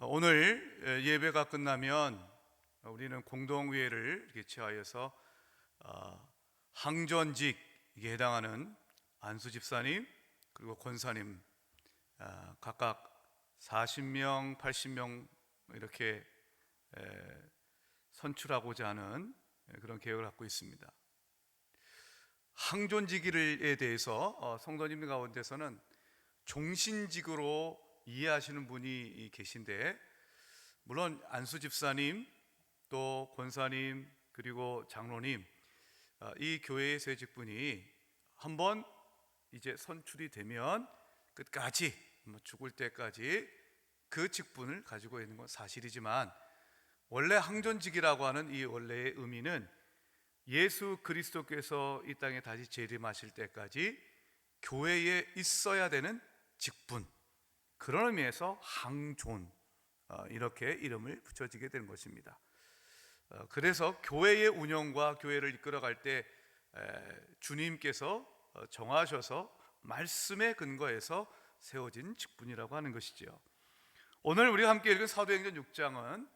어, 오늘 예배가 끝나면 우리는 공동회를 취하여서 어, 항전직에 해당하는 안수 집사님 그리고 권사님 아, 각각 40명, 80명 이렇게 에, 선출하고자 하는 그런 계획을 갖고 있습니다. 항존직에 대해서 어, 성도님 가운데서는 종신직으로 이해하시는 분이 계신데 물론 안수 집사님 또 권사님 그리고 장로님 어, 이 교회의 세 직분이 한번 이제 선출이 되면 끝까지 뭐 죽을 때까지 그 직분을 가지고 있는 건 사실이지만 원래 항존직이라고 하는 이 원래의 의미는 예수 그리스도께서 이 땅에 다시 재림하실 때까지 교회에 있어야 되는 직분 그런 의미에서 항존 어, 이렇게 이름을 붙여지게 되는 것입니다. 어, 그래서 교회의 운영과 교회를 이끌어갈 때 주님께서 어, 정하셔서 말씀에 근거해서 세워진 직분이라고 하는 것이죠. 오늘 우리가 함께 읽은 사도행전 6장은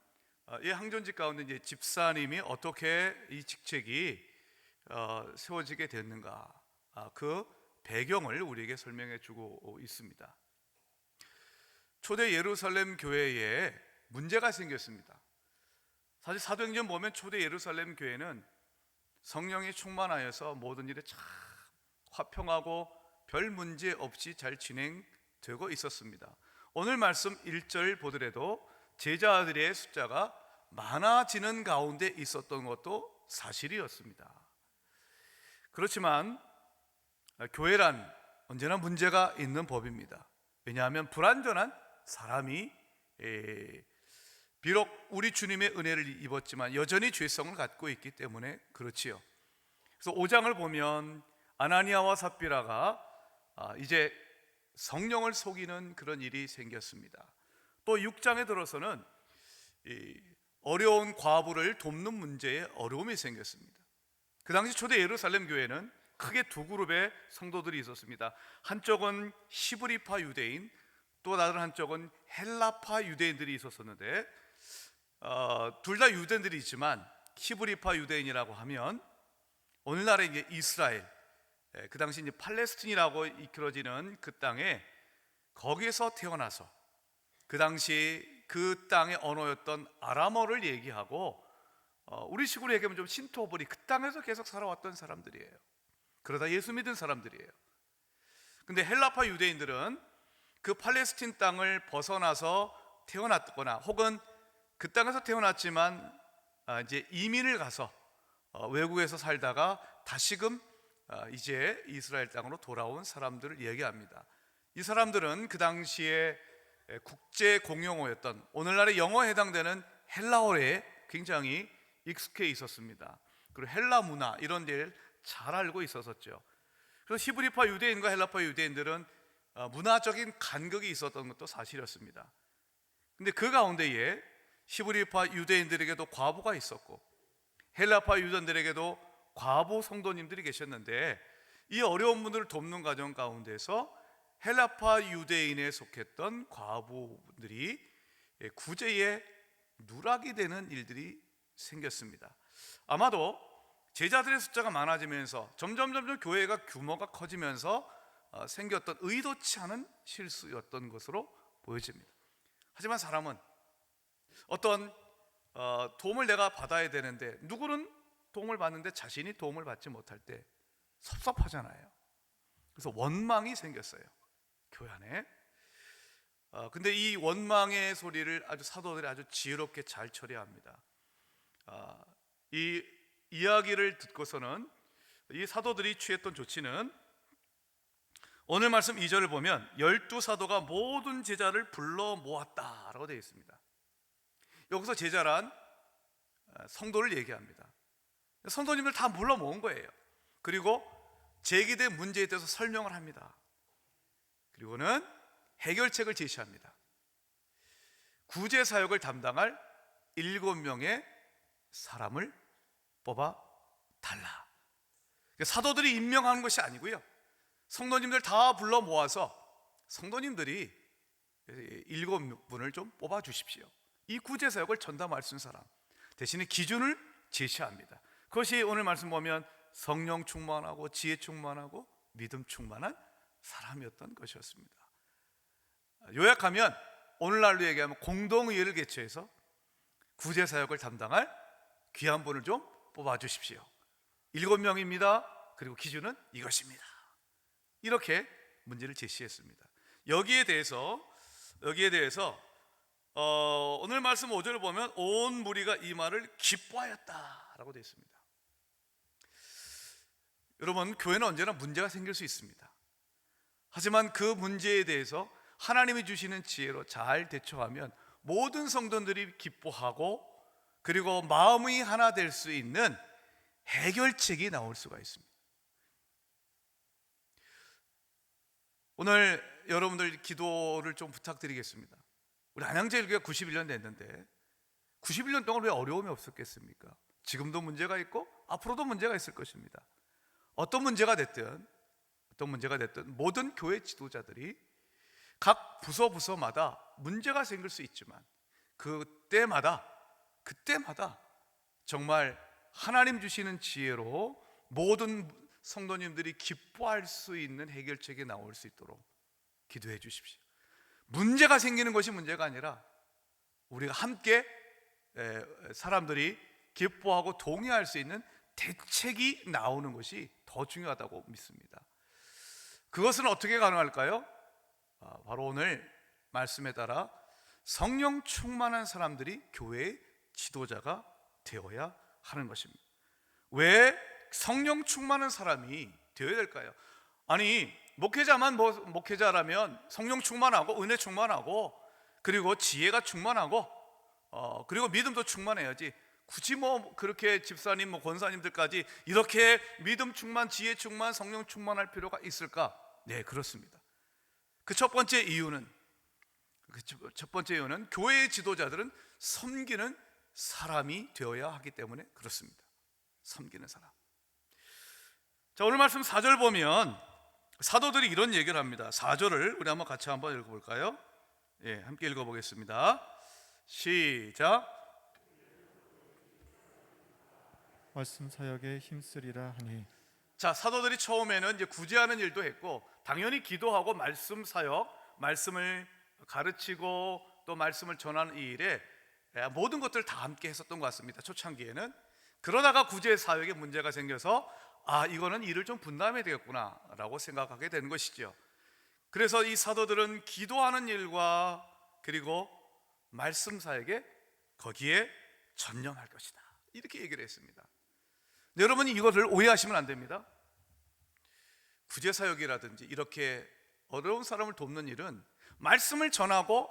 이 항존직 가운데 이제 집사님이 어떻게 이 직책이 세워지게 됐는가 아, 그 배경을 우리에게 설명해 주고 있습니다. 초대 예루살렘 교회에 문제가 생겼습니다. 사실 사도행전 보면 초대 예루살렘 교회는 성령이 충만하여서 모든 일에 참 화평하고 별 문제 없이 잘 진행되고 있었습니다. 오늘 말씀 1절 보더라도 제자들의 숫자가 많아지는 가운데 있었던 것도 사실이었습니다. 그렇지만 교회란 언제나 문제가 있는 법입니다. 왜냐하면 불완전한 사람이 비록 우리 주님의 은혜를 입었지만 여전히 죄성을 갖고 있기 때문에 그렇지요. 그래서 5장을 보면 아나니아와 삽비라가 아, 이제 성령을 속이는 그런 일이 생겼습니다. 또 6장에 들어서는 어려운 과부를 돕는 문제에 어려움이 생겼습니다. 그 당시 초대 예루살렘 교회는 크게 두 그룹의 성도들이 있었습니다. 한쪽은 히브리파 유대인, 또 다른 한쪽은 헬라파 유대인들이 있었었는데 어, 둘 다 유대인들이지만 히브리파 유대인이라고 하면 오늘날의 이제 이스라엘 예, 그 당시 이제 팔레스틴이라고 이끌어지는 그 땅에 거기에서 태어나서 그 당시 그 땅의 언어였던 아람어를 얘기하고 어, 우리 식으로 얘기하면 좀 신토불이 그 땅에서 계속 살아왔던 사람들이에요. 그러다 예수 믿은 사람들이에요. 근데 헬라파 유대인들은 그 팔레스틴 땅을 벗어나서 태어났거나 혹은 그 땅에서 태어났지만 아, 이제 이민을 가서 어, 외국에서 살다가 다시금 아, 이제 이스라엘 땅으로 돌아온 사람들을 얘기합니다. 이 사람들은 그 당시에 국제 공용어였던 오늘날의 영어에 해당되는 헬라어에 굉장히 익숙해 있었습니다. 그리고 헬라 문화 이런 데를 잘 알고 있었었죠. 그래서 히브리파 유대인과 헬라파 유대인들은 어, 문화적인 간극이 있었던 것도 사실이었습니다. 근데 그 가운데에 히브리파 유대인들에게도 과부가 있었고 헬라파 유대인들에게도 과부 성도님들이 계셨는데 이 어려운 분들을 돕는 과정 가운데서 헬라파 유대인에 속했던 과부들이 구제에 누락이 되는 일들이 생겼습니다. 아마도 제자들의 숫자가 많아지면서 점점 점점 교회가 규모가 커지면서 어, 생겼던 의도치 않은 실수였던 것으로 보여집니다. 하지만 사람은 어떤 어, 도움을 내가 받아야 되는데 누구는 도움을 받는데 자신이 도움을 받지 못할 때 섭섭하잖아요. 그래서 원망이 생겼어요. 교회 안에. 어, 근데 이 원망의 소리를 아주 사도들이 아주 지혜롭게 잘 처리합니다. 어, 이 이야기를 듣고서는 이 사도들이 취했던 조치는 오늘 말씀 2절을 보면 열두 사도가 모든 제자를 불러 모았다라고 되어 있습니다. 여기서 제자란 어, 성도를 얘기합니다. 성도님들 다 불러 모은 거예요. 그리고 제기된 문제에 대해서 설명을 합니다. 그리고는 해결책을 제시합니다. 구제 사역을 담당할 일곱 명의 사람을 뽑아 달라. 사도들이 임명하는 것이 아니고요. 성도님들 다 불러 모아서 성도님들이 일곱 분을 좀 뽑아 주십시오. 이 구제 사역을 전담할 수 있는 사람 대신에 기준을 제시합니다. 그것이 오늘 말씀 보면 성령 충만하고 지혜 충만하고 믿음 충만한 사람이었던 것이었습니다. 요약하면 오늘날로 얘기하면 공동의회를 개최해서 구제 사역을 담당할 귀한 분을 좀 뽑아 주십시오. 일곱 명입니다. 그리고 기준은 이것입니다. 이렇게 문제를 제시했습니다. 여기에 대해서 여기에 대해서 어, 오늘 말씀 5절을 보면 온 무리가 이 말을 기뻐하였다라고 되어 있습니다. 여러분 교회는 언제나 문제가 생길 수 있습니다. 하지만 그 문제에 대해서 하나님이 주시는 지혜로 잘 대처하면 모든 성도들이 기뻐하고 그리고 마음이 하나 될 수 있는 해결책이 나올 수가 있습니다. 오늘 여러분들 기도를 좀 부탁드리겠습니다. 우리 안양제일교회 91년 됐는데 91년 동안 왜 어려움이 없었겠습니까? 지금도 문제가 있고 앞으로도 문제가 있을 것입니다. 어떤 문제가 됐든 어떤 문제가 됐든 모든 교회 지도자들이 각 부서 부서마다 문제가 생길 수 있지만 그때마다 그때마다 정말 하나님 주시는 지혜로 모든 성도님들이 기뻐할 수 있는 해결책이 나올 수 있도록 기도해 주십시오. 문제가 생기는 것이 문제가 아니라 우리가 함께 에, 사람들이 기뻐하고 동의할 수 있는 대책이 나오는 것이 더 중요하다고 믿습니다. 그것은 어떻게 가능할까요? 아, 바로 오늘 말씀에 따라 성령 충만한 사람들이 교회의 지도자가 되어야 하는 것입니다. 왜 성령 충만한 사람이 되어야 될까요? 아니 목회자만 뭐 목회자라면 성령 충만하고 은혜 충만하고 그리고 지혜가 충만하고 어 그리고 믿음도 충만해야지 굳이 뭐 그렇게 집사님 뭐 권사님들까지 이렇게 믿음 충만 지혜 충만 성령 충만할 필요가 있을까? 네 그렇습니다. 그 첫 번째 이유는 그 첫 번째 이유는 교회의 지도자들은 섬기는 사람이 되어야 하기 때문에 그렇습니다. 섬기는 사람. 자, 오늘 말씀 4절 보면 사도들이 이런 얘기를 합니다. 4절을 우리 한번 같이 한번 읽어 볼까요? 예, 함께 읽어 보겠습니다. 시작. 말씀 사역에 힘쓰리라 하니 자, 사도들이 처음에는 이제 구제하는 일도 했고 당연히 기도하고 말씀 사역, 말씀을 가르치고 또 말씀을 전하는 이 일에 예, 모든 것들을 다 함께 했었던 것 같습니다. 초창기에는 그러다가 구제 사역에 문제가 생겨서 아 이거는 일을 좀 분담해야 되겠구나라고 생각하게 되는 것이죠. 그래서 이 사도들은 기도하는 일과 그리고 말씀 사역에 거기에 전념할 것이다. 이렇게 얘기를 했습니다. 여러분이 이것을 오해하시면 안 됩니다. 구제 사역이라든지 이렇게 어려운 사람을 돕는 일은 말씀을 전하고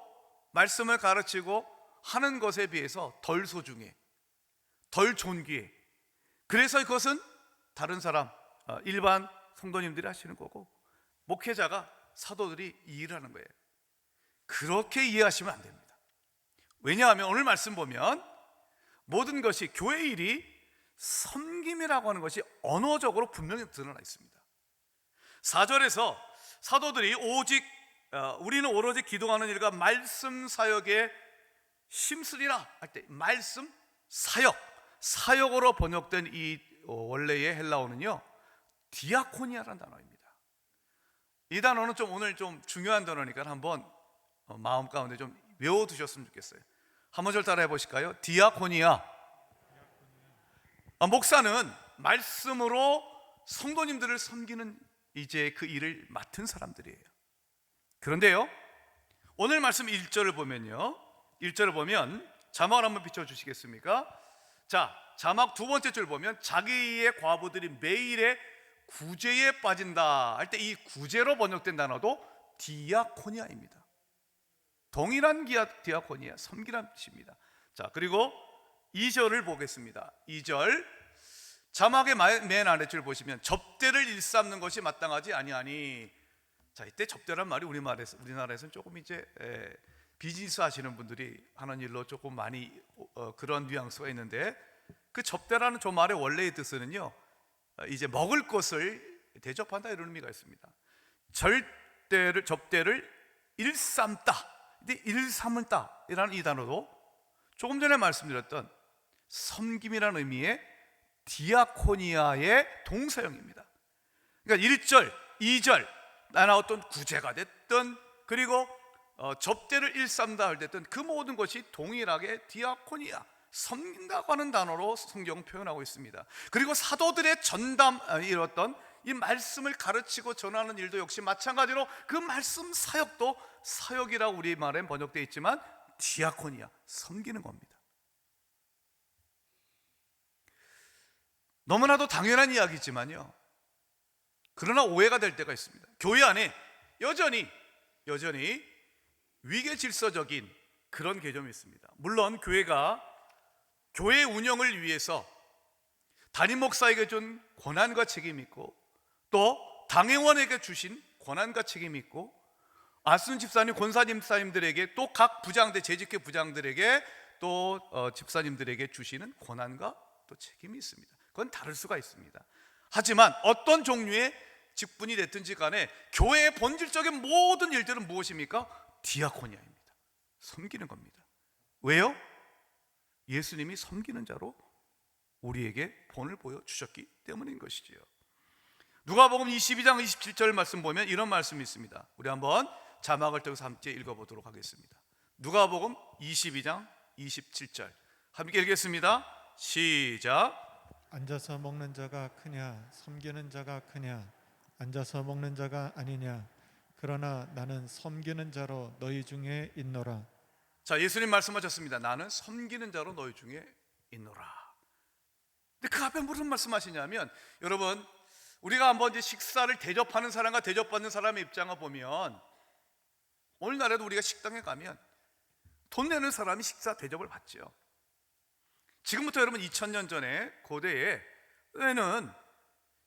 말씀을 가르치고 하는 것에 비해서 덜 소중해, 덜 존귀해. 그래서 그것은 다른 사람, 어, 일반 성도님들이 하시는 거고 목회자가 사도들이 이 일을 하는 거예요. 그렇게 이해하시면 안 됩니다. 왜냐하면 오늘 말씀 보면 모든 것이 교회 일이 섬김이라고 하는 것이 언어적으로 분명히 드러나 있습니다. 4절에서 사도들이 오직 어, 우리는 오로지 기도하는 일과 말씀 사역에 심쓰리라 할 때 말씀 사역 사역으로 번역된 이 어, 원래의 헬라어는요 디아코니아라는 단어입니다. 이 단어는 좀 오늘 좀 중요한 단어니까 한번 어, 마음 가운데 좀 외워두셨으면 좋겠어요. 한번 절 따라해 보실까요? 디아코니아. 아, 목사는 말씀으로 성도님들을 섬기는 이제 그 일을 맡은 사람들이에요. 그런데요, 오늘 말씀 1절을 보면요, 1절을 보면 자막을 한번 비춰 주시겠습니까? 자, 자막 두 번째 줄 보면 자기의 과부들이 매일의 구제에 빠진다 할 때 이 구제로 번역된 단어도 디아코니아입니다. 동일한 기아 디아코니아 섬기란 뜻입니다. 자, 그리고 2절을 보겠습니다. 2절 자막의 맨 아래 줄 보시면 접대를 일삼는 것이 마땅하지 아니하니 자 이때 접대란 말이 우리말에서 우리나라에서는 조금 이제 에, 비즈니스 하시는 분들이 하는 일로 조금 많이 어, 그런 뉘앙스가 있는데 그 접대라는 저 말의 원래의 뜻은요 어, 이제 먹을 것을 대접한다 이런 의미가 있습니다. 절대를 접대를 일삼다 근데 일삼을다이라는 이 단어도 조금 전에 말씀드렸던 섬김이라는 의미의 디아코니아의 동사형입니다. 그러니까 1절, 2절 나나 어떤 구제가 됐든 그리고 어, 접대를 일삼다 할 때든 그 모든 것이 동일하게 디아코니아 섬긴다고 하는 단어로 성경 표현하고 있습니다. 그리고 사도들의 전담 아, 이뤘던 이 말씀을 가르치고 전하는 일도 역시 마찬가지로 그 말씀 사역도 사역이라고 우리 말에 번역되어 있지만 디아코니아 섬기는 겁니다. 너무나도 당연한 이야기지만요. 그러나 오해가 될 때가 있습니다. 교회 안에 여전히 여전히 위계 질서적인 그런 개념이 있습니다. 물론 교회가 교회 운영을 위해서 담임 목사에게 준 권한과 책임이 있고 또 당회원에게 주신 권한과 책임이 있고 아순 집사님, 권사님 집사님들에게 또 각 부장대 재직회 부장들에게 또 어, 집사님들에게 주시는 권한과 또 책임이 있습니다. 그건 다를 수가 있습니다. 하지만 어떤 종류의 직분이 됐든지 간에 교회의 본질적인 모든 일들은 무엇입니까? 디아코니아입니다. 섬기는 겁니다. 왜요? 예수님이 섬기는 자로 우리에게 본을 보여 주셨기 때문인 것이지요. 누가복음 22장 27절 말씀 보면 이런 말씀이 있습니다. 우리 한번 자막을 떼서 함께 읽어 보도록 하겠습니다. 누가복음 22장 27절 함께 읽겠습니다. 시작. 앉아서 먹는 자가 크냐 섬기는 자가 크냐 앉아서 먹는 자가 아니냐 그러나 나는 섬기는 자로 너희 중에 있노라 자, 예수님 말씀하셨습니다. 나는 섬기는 자로 너희 중에 있노라. 근데 그 앞에 무슨 말씀하시냐면 여러분 우리가 한번 이제 식사를 대접하는 사람과 대접받는 사람의 입장을 보면 오늘날에도 우리가 식당에 가면 돈 내는 사람이 식사 대접을 받죠. 지금부터 여러분 2000년 전에 고대에는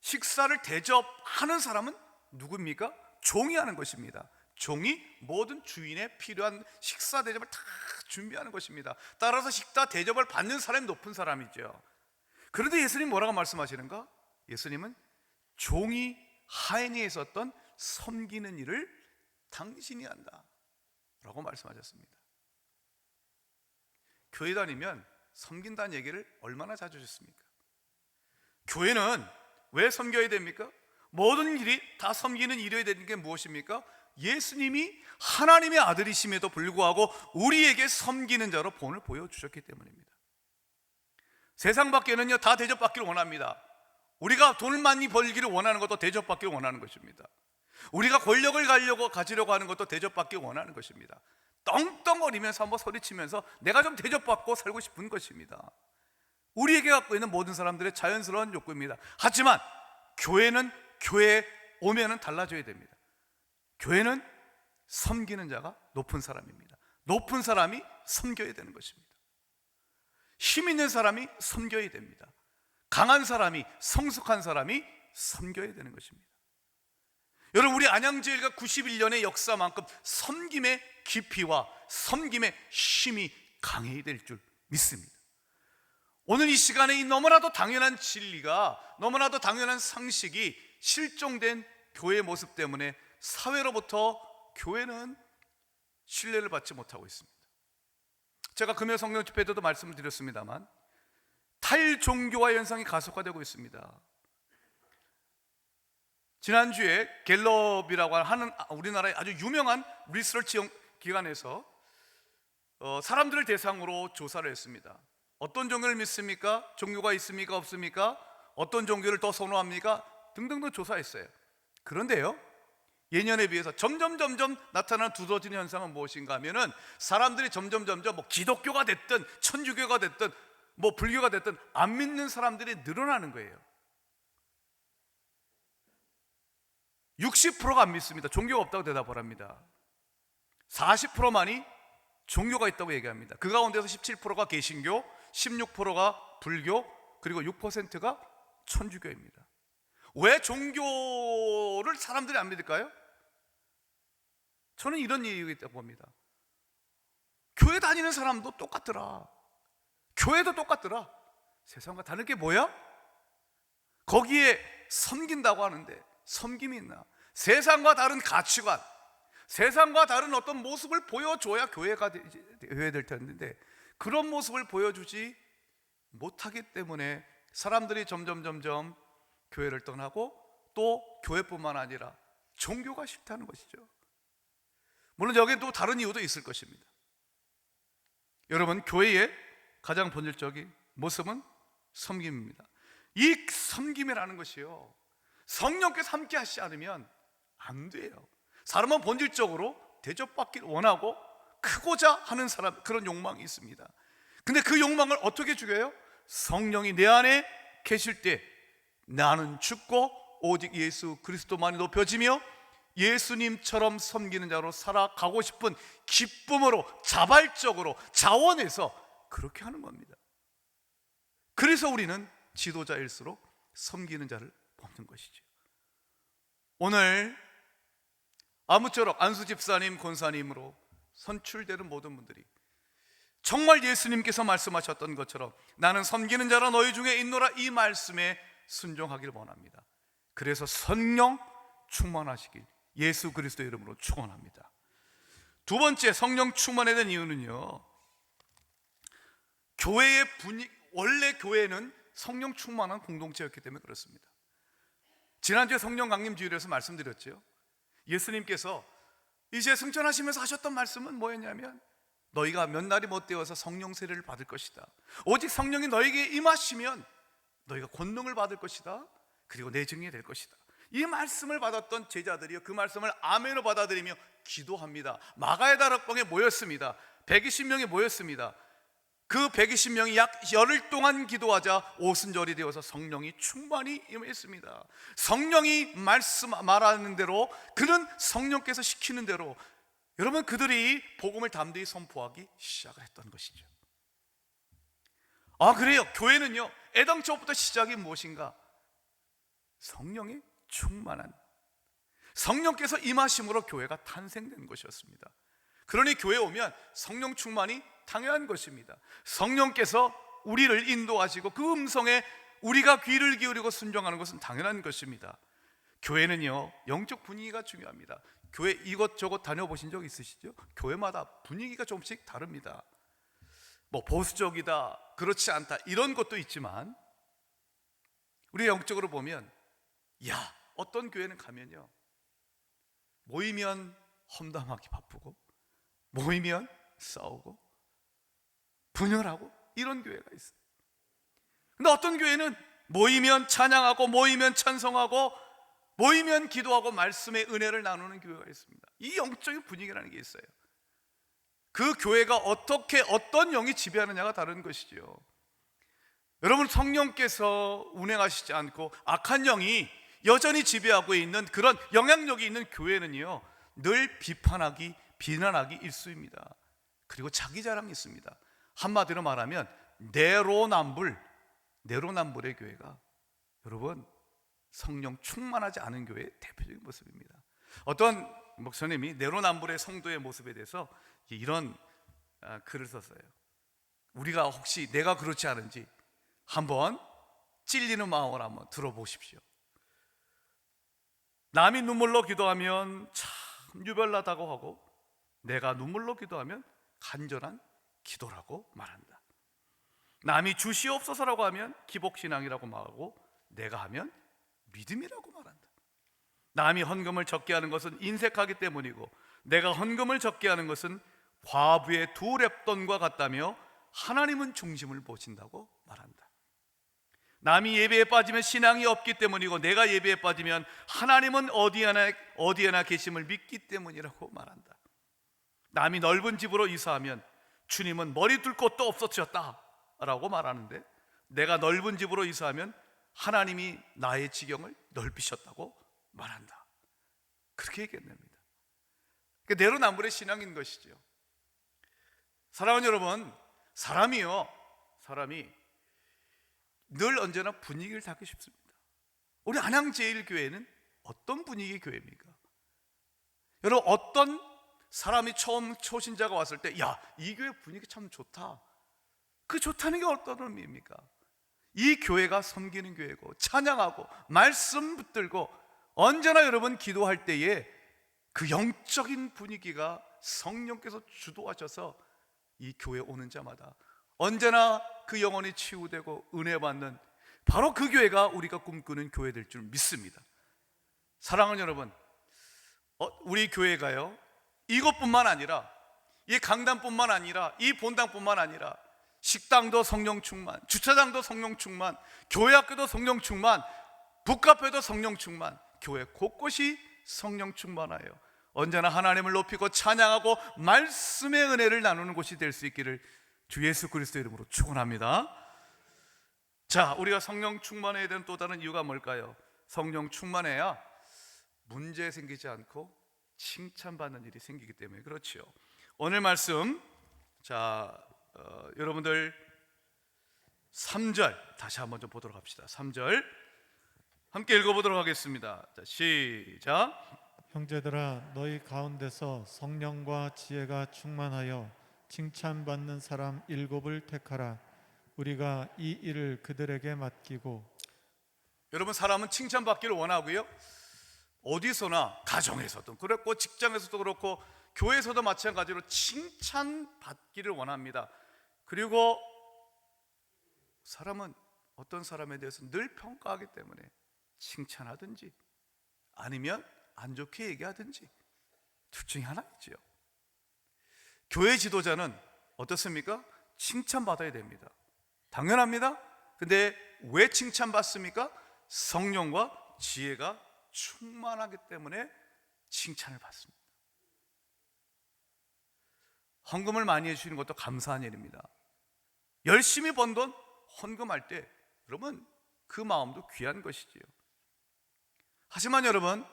식사를 대접하는 사람은 누굽니까? 종이 하는 것입니다. 종이 모든 주인의 필요한 식사 대접을 다 준비하는 것입니다. 따라서 식사 대접을 받는 사람이 높은 사람이죠. 그런데 예수님 뭐라고 말씀하시는가? 예수님은 종이 하인이 있었던 섬기는 일을 당신이 한다. 라고 말씀하셨습니다. 교회 다니면 섬긴다는 얘기를 얼마나 자주 하셨습니까? 교회는 왜 섬겨야 됩니까? 모든 일이 다 섬기는 일이어야 되는 게 무엇입니까? 예수님이 하나님의 아들이심에도 불구하고 우리에게 섬기는 자로 본을 보여주셨기 때문입니다. 세상 밖에는요, 다 대접받기를 원합니다. 우리가 돈을 많이 벌기를 원하는 것도 대접받기를 원하는 것입니다. 우리가 권력을 가려고 가지려고 하는 것도 대접받기 원하는 것입니다. 떵떵거리면서 한번 소리치면서 내가 좀 대접받고 살고 싶은 것입니다. 우리에게 갖고 있는 모든 사람들의 자연스러운 욕구입니다. 하지만 교회는 교회에 오면은 달라져야 됩니다. 교회는 섬기는 자가 높은 사람입니다. 높은 사람이 섬겨야 되는 것입니다. 힘 있는 사람이 섬겨야 됩니다. 강한 사람이 성숙한 사람이 섬겨야 되는 것입니다. 여러분 우리 안양제일가 91년의 역사만큼 섬김의 깊이와 섬김의 힘이 강해야 될 줄 믿습니다. 오늘 이 시간에 이 너무나도 당연한 진리가 너무나도 당연한 상식이 실종된 교회의 모습 때문에 사회로부터 교회는 신뢰를 받지 못하고 있습니다. 제가 금요 성령 집회 때도 말씀을 드렸습니다만 탈종교화 현상이 가속화되고 있습니다. 지난주에 갤럽이라고 하는 우리나라의 아주 유명한 리서치 기관에서 어, 사람들을 대상으로 조사를 했습니다. 어떤 종교를 믿습니까? 종교가 있습니까? 없습니까? 어떤 종교를 더 선호합니까? 등등등 조사했어요. 그런데요, 예년에 비해서 점점 점점 나타나는 두더지는 현상은 무엇인가 하면은 사람들이 점점 점점 뭐 기독교가 됐든 천주교가 됐든 뭐 불교가 됐든 안 믿는 사람들이 늘어나는 거예요. 60%가 안 믿습니다. 종교가 없다고 대답을 합니다. 40%만이 종교가 있다고 얘기합니다. 그 가운데서 17%가 개신교, 16%가 불교, 그리고 6%가 천주교입니다. 왜 종교를 사람들이 안 믿을까요? 저는 이런 이유가 있다고 봅니다. 교회 다니는 사람도 똑같더라. 교회도 똑같더라. 세상과 다른 게 뭐야? 거기에 섬긴다고 하는데 섬김이 있나? 세상과 다른 가치관, 세상과 다른 어떤 모습을 보여줘야 교회가 되- 되어야 될 텐데 그런 모습을 보여주지 못하기 때문에 사람들이 점점 점점 교회를 떠나고 또 교회뿐만 아니라 종교가 싫다는 것이죠. 물론 여기에 또 다른 이유도 있을 것입니다. 여러분 교회의 가장 본질적인 모습은 섬김입니다. 이 섬김이라는 것이요 성령께서 함께 하시지 않으면 안 돼요. 사람은 본질적으로 대접받기를 원하고 크고자 하는 사람 그런 욕망이 있습니다. 근데 그 욕망을 어떻게 죽여요? 성령이 내 안에 계실 때 나는 죽고 오직 예수 그리스도만이 높여지며 예수님처럼 섬기는 자로 살아가고 싶은 기쁨으로 자발적으로 자원해서 그렇게 하는 겁니다. 그래서 우리는 지도자일수록 섬기는 자를 뽑는 것이죠. 오늘 아무쪼록 안수 집사님, 권사님으로 선출되는 모든 분들이 정말 예수님께서 말씀하셨던 것처럼 나는 섬기는 자라 너희 중에 있노라 이 말씀에 순종하기를 원합니다. 그래서 성령 충만하시길 예수 그리스도 이름으로 축원합니다. 두 번째 성령 충만에 대한 이유는요. 교회의 분위 원래 교회는 성령 충만한 공동체였기 때문에 그렇습니다. 지난주에 성령 강림 주일에서 말씀드렸죠. 예수님께서 이제 승천하시면서 하셨던 말씀은 뭐였냐면 너희가 몇 날이 못 되어서 성령 세례를 받을 것이다. 오직 성령이 너에게 임하시면 너희가 권능을 받을 것이다. 그리고 내 증인이 될 것이다. 이 말씀을 받았던 제자들이요 그 말씀을 아멘으로 받아들이며 기도합니다. 마가의 다락방에 모였습니다. 120명이 모였습니다. 그 120명이 약 열흘 동안 기도하자 오순절이 되어서 성령이 충만히 임했습니다. 성령이 말씀 말하는 대로 그는 성령께서 시키는 대로 여러분 그들이 복음을 담대히 선포하기 시작을 했던 것이죠. 아 그래요. 교회는요. 애당초부터 시작이 무엇인가? 성령이 충만한 성령께서 임하심으로 교회가 탄생된 것이었습니다. 그러니 교회 오면 성령 충만이 당연한 것입니다. 성령께서 우리를 인도하시고 그 음성에 우리가 귀를 기울이고 순종하는 것은 당연한 것입니다. 교회는요, 영적 분위기가 중요합니다. 교회 이것저것 다녀보신 적 있으시죠? 교회마다 분위기가 조금씩 다릅니다. 뭐 보수적이다, 그렇지 않다, 이런 것도 있지만, 우리 영적으로 보면, 야, 어떤 교회는 가면요, 모이면 험담하기 바쁘고, 모이면 싸우고, 분열하고, 이런 교회가 있어요. 근데 어떤 교회는 모이면 찬양하고, 모이면 찬송하고, 모이면 기도하고 말씀의 은혜를 나누는 교회가 있습니다. 이 영적인 분위기라는 게 있어요. 그 교회가 어떻게 어떤 영이 지배하느냐가 다른 것이죠. 여러분 성령께서 운행하시지 않고 악한 영이 여전히 지배하고 있는 그런 영향력이 있는 교회는요. 늘 비판하기, 비난하기 일수입니다. 그리고 자기 자랑이 있습니다. 한마디로 말하면 내로남불, 내로남불의 교회가 여러분 성령 충만하지 않은 교회의 대표적인 모습입니다. 어떤 목사님이 내로남불의 성도의 모습에 대해서 이런 아, 글을 썼어요. 우리가 혹시 내가 그렇지 않은지 한번 찔리는 마음을 한번 들어보십시오. 남이 눈물로 기도하면 참 유별나다고 하고 내가 눈물로 기도하면 간절한 기도라고 말한다. 남이 주시옵소서라고 하면 기복신앙이라고 말하고 내가 하면 믿음이라고 말한다. 남이 헌금을 적게 하는 것은 인색하기 때문이고 내가 헌금을 적게 하는 것은 과부의 두 랩돈과 같다며 하나님은 중심을 보신다고 말한다. 남이 예배에 빠지면 신앙이 없기 때문이고 내가 예배에 빠지면 하나님은 어디에나 어디에나 계심을 믿기 때문이라고 말한다. 남이 넓은 집으로 이사하면 주님은 머리 둘 곳도 없어졌다라고 말하는데 내가 넓은 집으로 이사하면 하나님이 나의 지경을 넓히셨다고 말한다. 그렇게 얘기했답니다. 그 내로남불의 신앙인 것이죠. 사랑하는 여러분, 사람이요, 사람이 늘 언제나 분위기를 타기 쉽습니다. 우리 안양제일교회는 어떤 분위기 교회입니까? 여러분 어떤 사람이 처음 초신자가 왔을 때, 야, 이 교회 분위기 참 좋다. 그 좋다는 게 어떤 의미입니까? 이 교회가 섬기는 교회고 찬양하고 말씀 붙들고 언제나 여러분 기도할 때에 그 영적인 분위기가 성령께서 주도하셔서 이 교회 오는 자마다 언제나 그 영혼이 치유되고 은혜 받는 바로 그 교회가 우리가 꿈꾸는 교회 될 줄 믿습니다. 사랑하는 여러분, 어, 우리 교회가요 이것뿐만 아니라 이 강단뿐만 아니라 이 본당뿐만 아니라 식당도 성령 충만, 주차장도 성령 충만, 교회 학교도 성령 충만, 북카페도 성령 충만, 교회 곳곳이 성령 충만하여 언제나 하나님을 높이고 찬양하고 말씀의 은혜를 나누는 곳이 될 수 있기를 주 예수 그리스도 이름으로 축원합니다. 자, 우리가 성령 충만해야 되는 또 다른 이유가 뭘까요? 성령 충만해야 문제 생기지 않고 칭찬받는 일이 생기기 때문에 그렇지요. 오늘 말씀 자 어, 여러분들 3절 다시 한번 좀 보도록 합시다. 3절 함께 읽어보도록 하겠습니다. 자, 시작. 형제들아 너희 가운데서 성령과 지혜가 충만하여 칭찬받는 사람 일곱을 택하라 우리가 이 일을 그들에게 맡기고 여러분 사람은 칭찬받기를 원하고요. 어디서나 가정에서도 그렇고 직장에서도 그렇고 교회에서도 마찬가지로 칭찬받기를 원합니다. 그리고 사람은 어떤 사람에 대해서 늘 평가하기 때문에 칭찬하든지 아니면 안 좋게 얘기하든지 둘 중에 하나이지요. 교회 지도자는 어떻습니까? 칭찬받아야 됩니다. 당연합니다. 근데 왜 칭찬받습니까? 성령과 지혜가 충만하기 때문에 칭찬을 받습니다. 헌금을 많이 해주시는 것도 감사한 일입니다. 열심히 번 돈 헌금할 때 여러분 그 마음도 귀한 것이지요. 하지만 여러분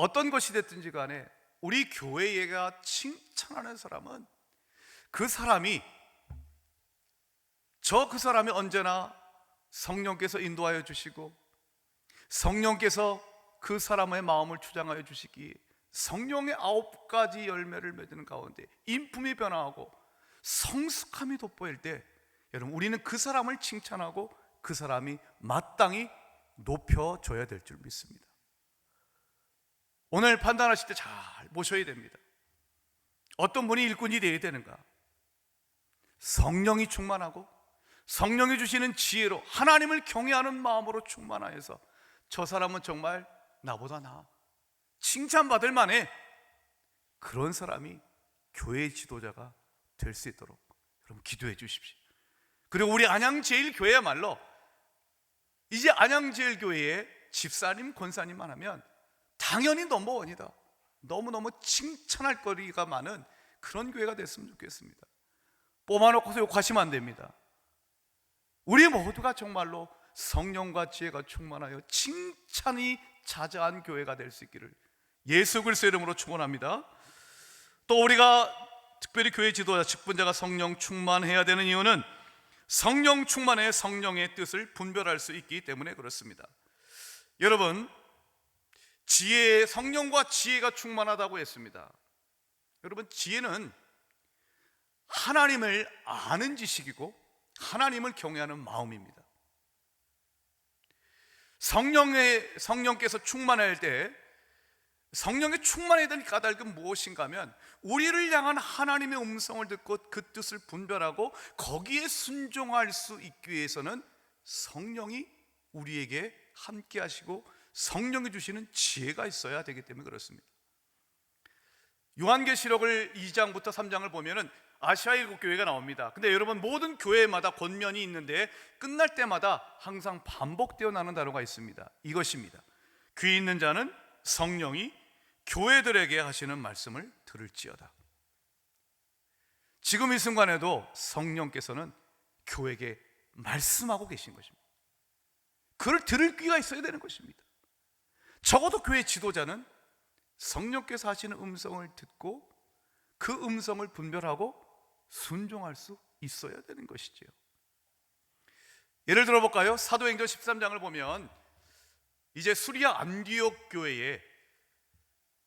어떤 것이 됐든지 간에 우리 교회가 칭찬하는 사람은 그 사람이 저 그 사람이 언제나 성령께서 인도하여 주시고 성령께서 그 사람의 마음을 주장하여 주시기 성령의 아홉 가지 열매를 맺는 가운데 인품이 변화하고 성숙함이 돋보일 때 여러분 우리는 그 사람을 칭찬하고 그 사람이 마땅히 높여줘야 될 줄 믿습니다. 오늘 판단하실 때 잘 보셔야 됩니다. 어떤 분이 일꾼이 되어야 되는가? 성령이 충만하고 성령이 주시는 지혜로 하나님을 경외하는 마음으로 충만하여서 저 사람은 정말 나보다 나아. 칭찬받을 만해. 그런 사람이 교회 지도자가 될 수 있도록 여러분 기도해 주십시오. 그리고 우리 안양제일교회야말로 이제 안양제일교회에 집사님, 권사님만 하면 당연히 넘버원이다. 너무너무 칭찬할 거리가 많은 그런 교회가 됐으면 좋겠습니다. 뽑아놓고서 욕하시면 안 됩니다. 우리 모두가 정말로 성령과 지혜가 충만하여 칭찬이 자자한 교회가 될 수 있기를 예수 그리스도 이름으로 축원합니다. 또 우리가 특별히 교회 지도자 직분자가 성령 충만해야 되는 이유는 성령 충만해 성령의 뜻을 분별할 수 있기 때문에 그렇습니다. 여러분 지혜 성령과 지혜가 충만하다고 했습니다. 여러분 지혜는 하나님을 아는 지식이고 하나님을 경외하는 마음입니다. 성령의 성령께서 충만할 때 성령의 충만해야 될 까닭은 무엇인가 하면 우리를 향한 하나님의 음성을 듣고 그 뜻을 분별하고 거기에 순종할 수 있기 위해서는 성령이 우리에게 함께 하시고 성령이 주시는 지혜가 있어야 되기 때문에 그렇습니다. 요한계시록을 2장부터 3장을 보면은 아시아 일곱 교회가 나옵니다. 근데 여러분 모든 교회마다 권면이 있는데 끝날 때마다 항상 반복되어 나는 단어가 있습니다. 이것입니다. 귀 있는 자는 성령이 교회들에게 하시는 말씀을 들을지어다. 지금 이 순간에도 성령께서는 교회에게 말씀하고 계신 것입니다. 그를 들을 귀가 있어야 되는 것입니다. 적어도 교회 지도자는 성령께서 하시는 음성을 듣고 그 음성을 분별하고 순종할 수 있어야 되는 것이지요. 예를 들어 볼까요? 사도행전 13장을 보면 이제 수리아 안디옥 교회에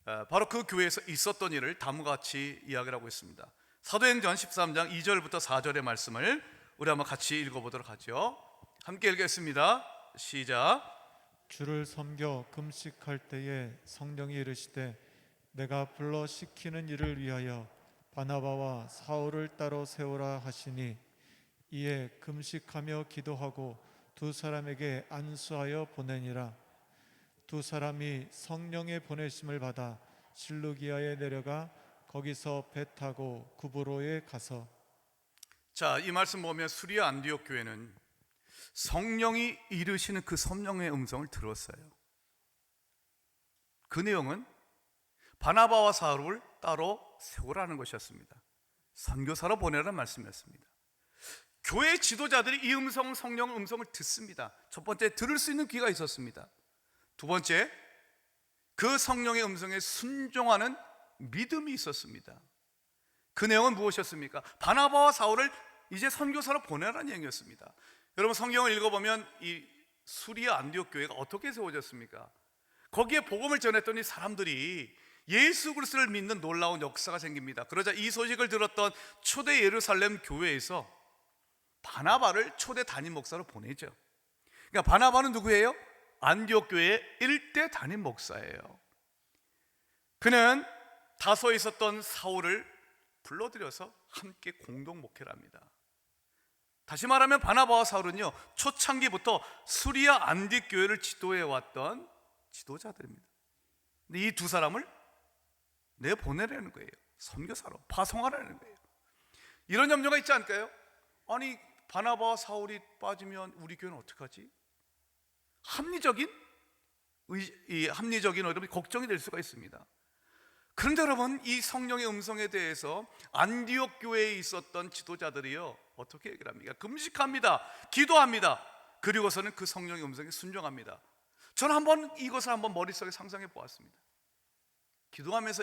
어, 바로 그 교회에서 있었던 일을 다음과 같이 이야기를 하고 있습니다. 사도행전 13장 2절부터 4절의 말씀을 우리 한번 같이 읽어보도록 하죠. 함께 읽겠습니다. 시작. 주를 섬겨 금식할 때에 성령이 이르시되 내가 불러 시키는 일을 위하여 바나바와 사울을 따로 세우라 하시니 이에 금식하며 기도하고 두 사람에게 안수하여 보내니라. 두 사람이 성령의 보내심을 받아 실루기아에 내려가 거기서 배 타고 구브로에 가서 자, 이 말씀 보면 수리아 안디옥 교회는 성령이 이르시는 그 성령의 음성을 들었어요. 그 내용은 바나바와 사울을 따로 세우라는 것이었습니다. 선교사로 보내라는 말씀이었습니다. 교회 지도자들이 이 음성, 성령 음성을 듣습니다. 첫 번째, 들을 수 있는 귀가 있었습니다. 두 번째, 그 성령의 음성에 순종하는 믿음이 있었습니다. 그 내용은 무엇이었습니까? 바나바와 사울을 이제 선교사로 보내라는 얘기였습니다. 여러분 성경을 읽어보면 이 수리아 안디옥 교회가 어떻게 세워졌습니까? 거기에 복음을 전했더니 사람들이 예수 그리스도를 믿는 놀라운 역사가 생깁니다. 그러자 이 소식을 들었던 초대 예루살렘 교회에서 바나바를 초대 담임 목사로 보내죠. 그러니까 바나바는 누구예요? 안디옥 교회의 일대 담임 목사예요. 그는 다소에 있었던 사울을 불러들여서 함께 공동 목회를 합니다. 다시 말하면 바나바와 사울은요 초창기부터 수리아 안디 교회를 지도해 왔던 지도자들입니다. 근데 이 두 사람을 내 보내라는 거예요. 선교사로 파송하라는 거예요. 이런 염려가 있지 않을까요? 아니 바나바와 사울이 빠지면 우리 교회는 어떡하지? 합리적인 의, 이 합리적인 여러분 걱정이 될 수가 있습니다. 그런데 여러분 이 성령의 음성에 대해서 안디옥 교회에 있었던 지도자들이요 어떻게 얘기를 합니까? 금식합니다, 기도합니다. 그리고서는 그 성령의 음성에 순종합니다. 저는 한번 이것을 한번 머릿속에 상상해 보았습니다. 기도하면서